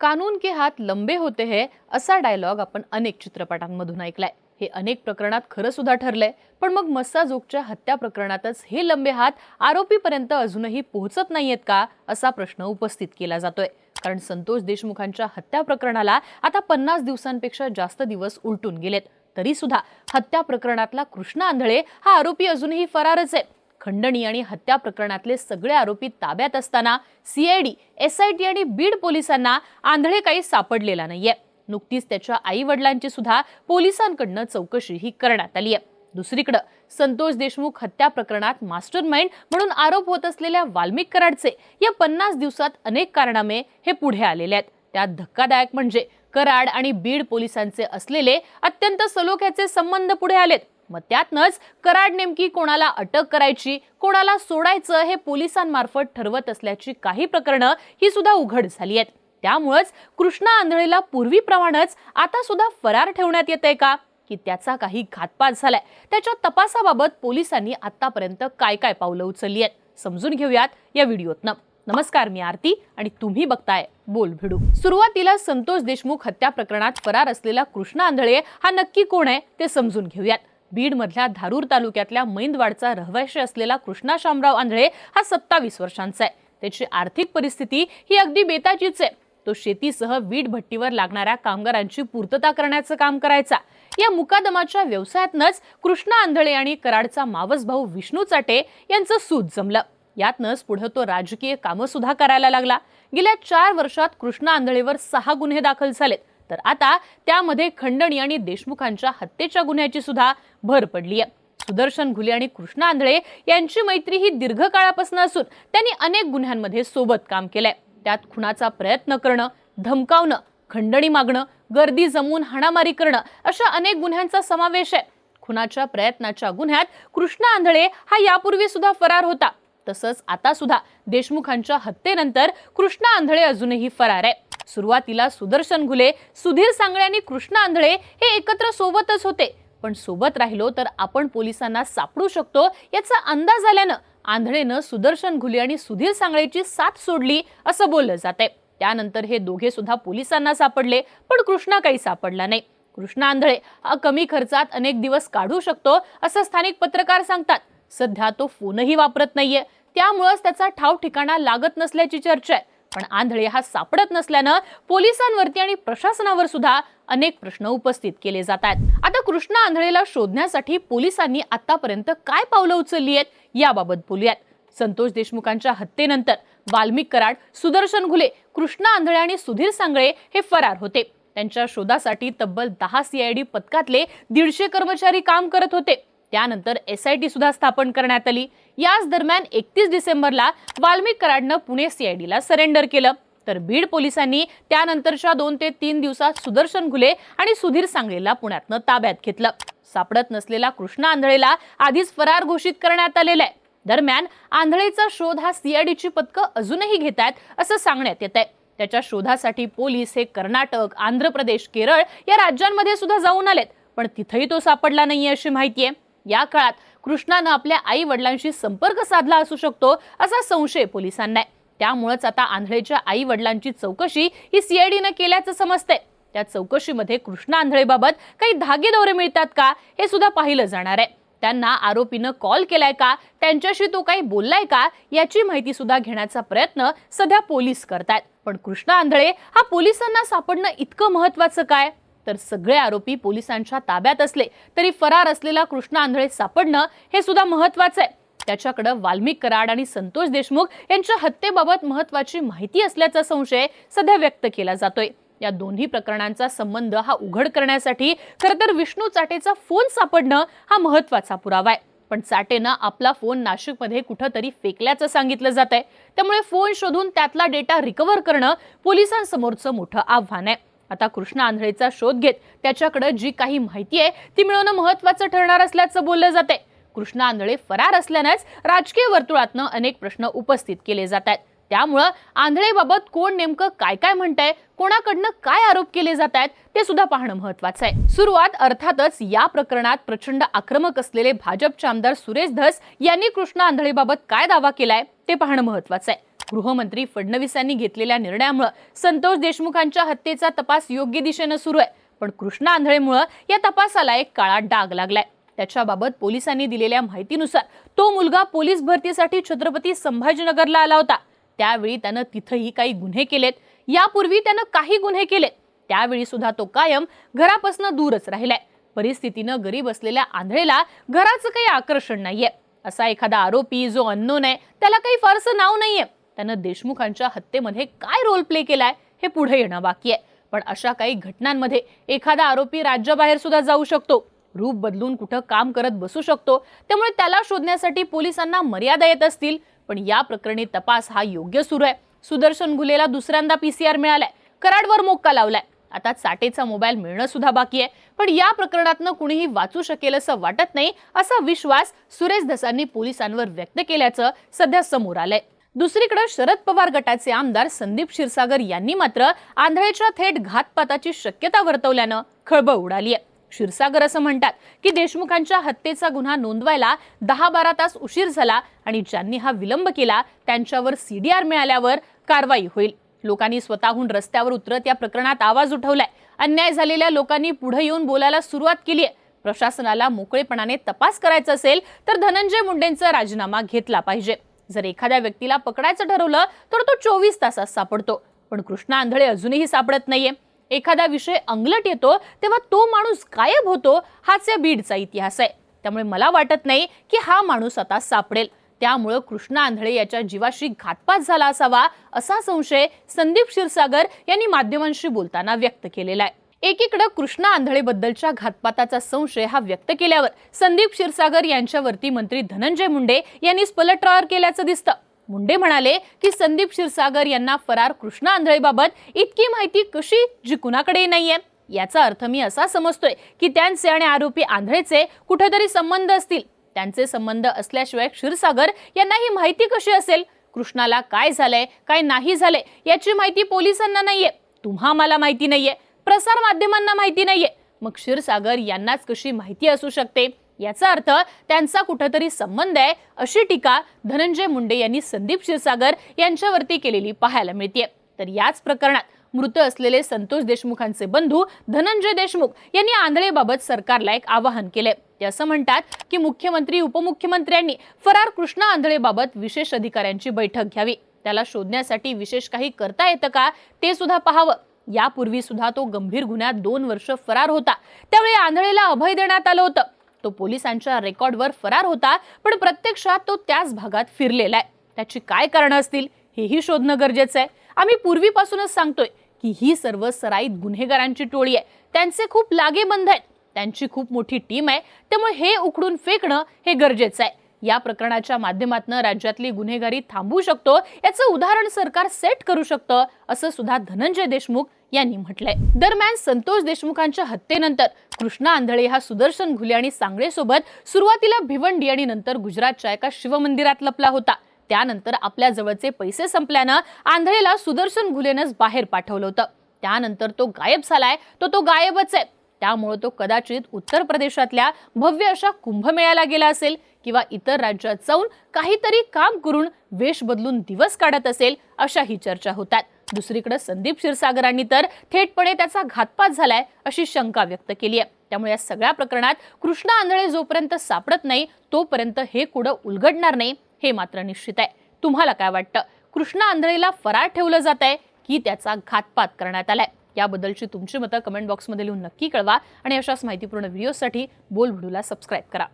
कानून के हात लंबे होते है असा डायलॉग आपण अनेक चित्रपटांमधून ऐकलाय. हे अनेक प्रकरणात खरं सुद्धा ठरलंय पण मग मस्साजोगच्या हत्या प्रकरणातच हे लंबे हात आरोपीपर्यंत अजूनही पोहोचत नाहीयेत का असा प्रश्न उपस्थित केला जातोय. कारण संतोष देशमुखांच्या हत्या प्रकरणाला आता पन्नास दिवसांपेक्षा जास्त दिवस उलटून गेलेत. तरी सुद्धा हत्या प्रकरणातला कृष्णा आंधळे हा आरोपी अजूनही फरारच आहे. खंडणी आणि हत्या प्रकरणातले सगळे आरोपी ताब्यात असताना सीआयडी एसआयटी आणि बीड पोलिसांना आंधळे काही सापडलेला नाहीये. नुकतीच त्याच्या आई वडिलांची सुद्धा पोलिसांकडनं चौकशी ही करण्यात आली आहे दुसरीकडं संतोष देशमुख हत्या प्रकरणात मास्टर माइंड म्हणून आरोप होत असलेल्या वाल्मिक कराडचे या पन्नास दिवसात अनेक कारणामे हे पुढे आलेले आहेत. त्यात धक्कादायक म्हणजे कराड आणि बीड पोलिसांचे असलेले अत्यंत सलोख्याचे संबंध पुढे आलेत. मग त्यातनंच कराड नेमकी कोणाला अटक करायची कोणाला सोडायचं हे पोलिसांमार्फत ठरवत असल्याची काही प्रकरणं ही सुद्धा उघड झाली आहेत. त्यामुळंच कृष्णा आंधळेला पूर्वीप्रमाणेच आता सुद्धा फरार ठेवण्यात येत आहे का? की त्याचा काही घातपात झालाय. त्याच्या तपासाबाबत पोलिसांनी आतापर्यंत काय काय पावलं उचलली आहेत? समजून घेऊयात या व्हिडिओतनं. नमस्कार मी आरती आणि तुम्ही बघताय बोल भिडू. सुरुवातीला संतोष देशमुख हत्या प्रकरणात फरार असलेला कृष्णा आंधळे हा नक्की कोण आहे ते समजून घेऊयात. बीडमधल्या धारूर तालुक्यातल्या मैंदवाडचा रहिवाशी असलेला कृष्णा शामराव आंधळे हा सत्तावीस वर्षांचा आहे. त्याची आर्थिक परिस्थिती ही अगदी बेताचीच आहे. तो शेतीसह वीट भट्टीवर लागणाऱ्या कामगारांची पूर्तता करण्याचं काम करायचा. या मुकादमाच्या व्यवसायातनच कृष्णा आंधळे आणि कराडचा मावस भाऊ विष्णू चाटे यांचं सूत जमलं. यातनंच पुढे तो राजकीय कामं सुद्धा करायला लागला. गेल्या चार वर्षात कृष्णा आंधळेवर सहा गुन्हे दाखल झालेत. तर आता त्यामध्ये खंडणी आणि देशमुखांच्या हत्येच्या गुन्ह्याची सुद्धा भर पडली आहे. सुदर्शन घुले आणि कृष्णा आंधळे यांची मैत्री ही दीर्घकाळापासून असून त्यांनी अनेक गुन्ह्यांमध्ये सोबत काम केलंय. त्यात खुनाचा प्रयत्न करणं धमकावणं खंडणी मागणं गर्दी जमवून हाणामारी करणं अशा अनेक गुन्ह्यांचा समावेश आहे. खुनाच्या प्रयत्नाच्या गुन्ह्यात कृष्णा आंधळे हा यापूर्वी सुद्धा फरार होता. तसंच आता सुद्धा देशमुखांच्या हत्येनंतर कृष्णा आंधळे अजूनही फरार आहे. सुरुवातीला सुदर्शन घुले सुधीर सांगळे आणि कृष्णा आंधळे हे एकत्र सोबतच होते. पण सोबत राहिलो तर आपण पोलिसांना सापडू शकतो याचा अंदाज आल्यानं आंधळेनं सुदर्शन घुले आणि सुधीर सांगळेची साथ सोडली असं बोललं जाते त्यानंतर हे दोघे सुद्धा पोलिसांना सापडले पण कृष्णा काही सापडला नाही. कृष्णा आंधळे हा कमी खर्चात अनेक दिवस काढू शकतो असं स्थानिक पत्रकार सांगतात. सध्या तो फोनही वापरत नाहीये. त्यामुळंच त्याचा ठाव ठिकाणा लागत नसल्याची चर्चा आहे. पण आंधळे हा सापडत नसल्यानं पोलिसांवरती आणि प्रशासनावर सुद्धा अनेक प्रश्न उपस्थित केले जात आहेत. आता कृष्णा आंधळेला शोधण्यासाठी पोलिसांनी आतापर्यंत काय पावलं उचलली आहेत याबाबत बोलूयात. संतोष देशमुखांच्या हत्येनंतर वाल्मिक कराड सुदर्शन घुले कृष्णा आंधळे आणि सुधीर सांगळे हे फरार होते. त्यांच्या शोधासाठी तब्बल दहा सीआयडी पथकातले दीडशे कर्मचारी काम करत होते. त्यानंतर एस आय टी सुद्धा स्थापन करण्यात आली. याच दरम्यान एकतीस डिसेंबरला वाल्मिक कराडनं पुणे सीआयडीला सरेंडर केलं. तर बीड पोलिसांनी त्यानंतरच्या दोन ते तीन दिवसात सुदर्शन घुले आणि सुधीर सांगलेला पुण्यातनं ताब्यात घेतलं. सापडत नसलेला कृष्णा आंधळेला आधीच फरार घोषित करण्यात आलेला आहे. दरम्यान आंधळेचा शोध हा सीआयडीची पथकं अजूनही घेत आहेत असं सांगण्यात येत आहे त्याच्या शोधासाठी पोलीस हे कर्नाटक आंध्र प्रदेश केरळ या राज्यांमध्ये सुद्धा जाऊन आलेत. पण तिथंही तो सापडला नाही अशी माहिती आहे. या काळात कृष्णानं आपल्या आई वडिलांशी संपर्क साधला असू शकतो असा संशय पोलिसांना आहे. त्यामुळेच आता आंधळेच्या आई वडिलांची चौकशी ही सीआयडीनं केल्याचं समजतंय. त्या चौकशीमध्ये कृष्णा आंधळेबाबत काही धागेदोरे मिळतात का हे सुद्धा पाहिलं जाणार आहे. त्यांना आरोपीनं कॉल केलाय का त्यांच्याशी तो काही बोललाय का याची माहिती सुद्धा घेण्याचा प्रयत्न सध्या पोलीस करतायत. पण कृष्णा आंधळे हा पोलिसांना सापडणं इतकं महत्वाचं काय? तर सगळे आरोपी पोलिसांच्या ताब्यात असले तरी फरार असलेला कृष्णा आंधळे सापडणं हे सुद्धा महत्वाचं आहे. त्याच्याकडं वाल्मिक कराड आणि संतोष देशमुख यांच्या हत्येबाबत महत्वाची माहिती असल्याचा संशय सध्या व्यक्त केला जातोय. या दोन्ही प्रकरणांचा संबंध हा उघड करण्यासाठी खरं तर विष्णू चाटेचा फोन सापडणं हा महत्त्वाचा पुरावा आहे. पण चाटेनं आपला फोन नाशिकमध्ये कुठंतरी फेकल्याचं सांगितलं जात आहे त्यामुळे फोन शोधून त्यातला डेटा रिकव्हर करणं पोलिसांसमोरचं मोठं आव्हान आहे. आता कृष्णा आंधळेचा शोध घेत त्याच्याकडे जी काही माहिती आहे ती मिळवणं महत्वाचं ठरणार असल्याचं बोललं जाते कृष्णा आंधळे फरार असल्यानेच राजकीय वर्तुळातनं अनेक प्रश्न उपस्थित केले जात आहेत त्यामुळं आंधळेबाबत कोण नेमकं काय काय म्हणतंय कोणाकडनं काय आरोप केले जात आहेत ते सुद्धा पाहणं महत्वाचं आहे. सुरुवात अर्थातच या प्रकरणात प्रचंड आक्रमक असलेले भाजपचे आमदार सुरेश धस यांनी कृष्णा आंधळेबाबत काय दावा केलाय ते पाहणं महत्वाचं आहे. गृहमंत्री फडणवीसांनी घेतलेल्या निर्णयामुळे संतोष देशमुखांच्या हत्येचा तपास योग्य दिशेनं सुरू आहे. पण कृष्णा आंधळेमुळं या तपासाला एक काळा डाग लागलाय. त्याच्याबाबत पोलिसांनी दिलेल्या माहितीनुसार तो मुलगा पोलीस भरतीसाठी छत्रपती संभाजीनगरला आला होता. त्यावेळी त्यानं तिथंही काही गुन्हे केलेत. यापूर्वी त्यानं काही गुन्हे केलेत. त्यावेळी सुद्धा तो कायम घरापासून दूरच राहिलाय. परिस्थितीनं गरीब असलेल्या आंधळेला घराचं काही आकर्षण नाहीये. असा एखादा आरोपी जो अननोन आहे त्याला काही फारसं नाव नाहीये. त्यानं देशमुखांच्या हत्येमध्ये काय रोल प्ले केलाय हे पुढे येणं बाकी आहे. पण अशा काही घटनांमध्ये एखादा आरोपी राज्याबाहेर सुद्धा जाऊ शकतो. रूप बदलून कुठं काम करत बसू शकतो. त्यामुळे त्याला शोधण्यासाठी पोलिसांना मर्यादा येत असतील. पण या प्रकरणी तपास हा योग्य सुरू आहे. सुदर्शन घुलेला दुसऱ्यांदा पीसीआर मिळालाय. कराडवर मोक्का लावलाय. आता चाटेचा मोबाईल मिळणं सुद्धा बाकी आहे. पण या प्रकरणातनं कुणीही वाचू शकेल असं वाटत नाही असा विश्वास सुरेश धसांनी पोलिसांवर व्यक्त केल्याचं सध्या समोर आलंय. दुसरीकडे शरद पवार गटाचे आमदार संदीप क्षीरसागर यांनी मात्र आंधळेच्या थेट घातपाताची शक्यता वर्तवल्यानं खळबळ उडाली आहे क्षीरसागर असं म्हणतात की देशमुखांच्या हत्येचा गुन्हा नोंदवायला दहा बारा तास उशीर झाला आणि ज्यांनी हा विलंब केला त्यांच्यावर सीडीआर मिळाल्यावर कारवाई होईल. लोकांनी स्वतःहून रस्त्यावर उतरत या प्रकरणात आवाज उठवलाय. अन्याय झालेल्या लोकांनी पुढे येऊन बोलायला सुरुवात केली आहे प्रशासनाला मोकळेपणाने तपास करायचा असेल तर धनंजय मुंडेंचा राजीनामा घेतला पाहिजे. जर एखाद्या व्यक्तीला पकडायचं ठरवलं तर तो चोवीस तासात सापडतो. पण कृष्णा आंधळे अजूनही सापडत नाहीये. एखादा विषय अंगलट येतो तेव्हा तो माणूस गायब होतो हाच या बीडचा इतिहास आहे. त्यामुळे मला वाटत नाही की हा माणूस आता सापडेल. त्यामुळं कृष्णा आंधळे याच्या जीवाशी घातपात झाला असावा असा संशय संदीप क्षीरसागर यांनी माध्यमांशी बोलताना व्यक्त केलेला आहे. एकीकडे कृष्णा आंधळेबद्दलच्या घातपाताचा संशय हा व्यक्त केल्यावर संदीप क्षीरसागर यांच्यावरती मंत्री धनंजय मुंडे यांनी पलटवार केल्याचं दिसतं. मुंडे म्हणाले की संदीप क्षीरसागर यांना फरार कृष्णा आंधळेबाबत इतकी माहिती कशी जी कुणाकडे नाहीये? याचा अर्थ मी असा समजतोय की त्यांचे आणि आरोपी आंधळेचे कुठेतरी संबंध असतील. त्यांचे संबंध असल्याशिवाय क्षीरसागर यांना ही माहिती कशी असेल? कृष्णाला काय झालंय काय नाही झालंय याची माहिती पोलिसांना नाहीये. तुम्हा मला माहिती नाहीये. प्रसार माध्यमांना माहिती नाहीये. मग क्षीरसागर यांनाच कशी माहिती असू शकते? याचा अर्थ त्यांचा कुठंतरी संबंध आहे अशी टीका धनंजय मुंडे यांनी संदीप क्षीरसागर यांच्यावरती केलेली पाहायला मिळते तर याच प्रकरणात मृत असलेले संतोष देशमुखांचे बंधू धनंजय देशमुख यांनी आंधळेबाबत सरकारला एक आवाहन केले ते असं म्हणतात की मुख्यमंत्री उपमुख्यमंत्र्यांनी फरार कृष्णा आंधळेबाबत विशेष अधिकाऱ्यांची बैठक घ्यावी. त्याला शोधण्यासाठी विशेष काही करता येतं का ते सुद्धा पाहावं. यापूर्वी सुद्धा तो गंभीर गुन्ह्यात दोन वर्ष फरार होता. त्यावेळी आंधळेला अभय देण्यात आलं होतं. तो पोलिसांच्या रेकॉर्डवर फरार होता पण प्रत्यक्षात तो त्याच भागात फिरलेला आहे. त्याची काय कारणं असतील हेही शोधणं गरजेचं आहे. आम्ही पूर्वीपासूनच सांगतोय की ही सर्व सराईत गुन्हेगारांची टोळी आहे. त्यांचे खूप लागेबंध आहेत. त्यांची खूप मोठी टीम आहे. त्यामुळे हे उकडून फेकणं हे गरजेचं आहे. या प्रकरणाच्या माध्यमातून राज्यातली गुन्हेगारी थांबवू शकतो याचं उदाहरण सरकार सेट करू शकतं असं सुद्धा धनंजय देशमुख यांनी म्हटलंय. दरम्यान संतोष देशमुखांच्या हत्येनंतर कृष्णा आंधळे हा सुदर्शन घुले आणि सांगळे सोबत सुरुवातीला भिवंडी आणि नंतर गुजरातच्या एका शिवमंदिरात लपला होता. त्यानंतर आपल्या जवळचे पैसे संपल्यानं आंधळेला सुदर्शन घुलेनंच बाहेर पाठवलं होतं. त्यानंतर तो गायब झालाय तो तो गायबच आहे. त्यामुळे तो कदाचित उत्तर प्रदेशातल्या भव्य अशा कुंभमेळ्याला गेला असेल. किंवा इतर राज्यात जाऊन काहीतरी काम करून वेश बदलून दिवस काढत असेल अशाही चर्चा होतात. दुसरीकडे संदीप क्षीरसागरांनी तर थेटपणे त्याचा घातपात झालाय अशी शंका व्यक्त केली आहे. त्यामुळे या सगळ्या प्रकरणात कृष्णा आंधळे जोपर्यंत सापडत नाही तोपर्यंत हे कुडं उलगडणार नाही हे मात्र निश्चित आहे. तुम्हाला काय वाटतं? कृष्णा आंधळेला फरार ठेवलं जात आहे की त्याचा घातपात करण्यात आलाय? याबद्दलची तुमची मतं कमेंट बॉक्समध्ये लिहून नक्की कळवा आणि अशाच माहितीपूर्ण व्हिडिओसाठी बोल सबस्क्राईब करा.